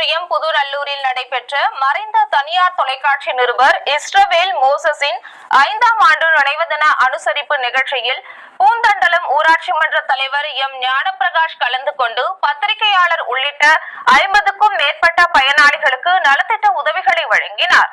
ஒன்றியம் புதுநல்லூரில் நடைபெற்ற மறைந்த தனியார் தொலைக்காட்சி நிருபர் இஸ்ரவேல் மோசஸின் ஐந்தாம் ஆண்டு நினைவு தின அனுசரிப்பு நிகழ்ச்சியில் பூந்தண்டலம் ஊராட்சி மன்ற தலைவர் எம் ஞானப்பிரகாஷ் கலந்து கொண்டு பத்திரிகையாளர் உள்ளிட்ட ஐம்பதுக்கும் மேற்பட்ட பயனாளிகளுக்கு நலத்திட்ட உதவிகளை வழங்கினார்.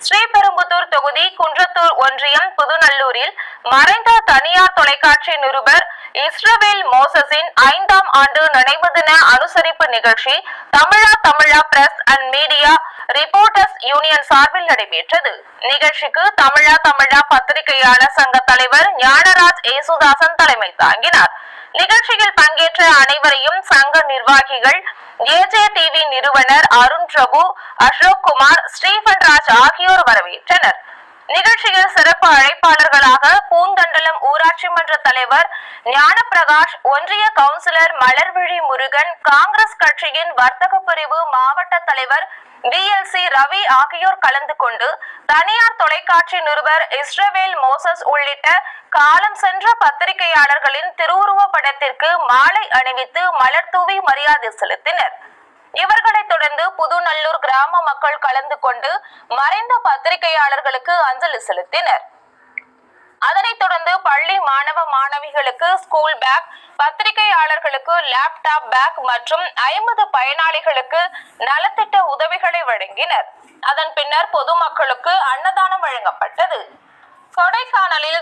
ஸ்ரீபெரும்புத்தூர் தொகுதி குன்றத்தூர் ஒன்றியம் புதுநல்லூரில் மறைந்த தனியார் தொலைக்காட்சி நிருபர் இஸ்ரவேல் மோசஸின் ஐந்தாம் ஆண்டு நினைவு தின அனுசரிப்பு நிகழ்ச்சி Tamizha Tamizha press and media reporters union சார்பில் நடைபெற்றது. நிகழ்ச்சிக்கு தமிழா தமிழா பத்திரிகையாளர் சங்க தலைவர் ஞானராஜ் ஏசுதாசன் தலைமை தாங்கினார். நிகழ்ச்சியில் பங்கேற்ற அனைவரையும் சங்க நிர்வாகிகள் ஏஜே டிவி நிறுவனர் அருண் பிரபு அசோக் குமார் ஸ்ரீபன் ராஜ் ஆகியோர் வரவேற்றனர். நிகழ்ச்சியில் சிறப்பு அழைப்பாளர்களாக பூந்தண்டலம் ஊராட்சி மன்ற தலைவர் ஞானப்பிரகாஷ் ஒன்றிய கவுன்சிலர் மலர்விழி முருகன் காங்கிரஸ் கட்சியின் வர்த்தக பிரிவு மாவட்ட தலைவர் விஎல்சி ரவி ஆகியோர் கலந்து கொண்டு தனியார் தொலைக்காட்சி நிருபர் இஸ்ரவேல் மோசஸ் உள்ளிட்ட காலம் சென்ற பத்திரிகையாளர்களின் திருவுருவ படத்திற்கு மாலை அணிவித்து மலர் தூவி மரியாதை செலுத்தினர். இவர்களை தொடர்ந்து புதுநல்லூர் கிராம மக்கள் கலந்து கொண்டு மறைந்த பத்திரிகையாளர்களுக்கு அஞ்சலி செலுத்தினர். அதனைத் தொடர்ந்து பள்ளி மாணவ மாணவிகளுக்கு ஸ்கூல் பேக் பத்திரிகையாளர்களுக்கு லேப்டாப் பேக் மற்றும் ஐம்பது பயனாளிகளுக்கு நலத்திட்ட உதவிகளை வழங்கினர். அதன் பின்னர் பொதுமக்களுக்கு அன்னதானம் வழங்கப்பட்டது. கொடைக்கானலில்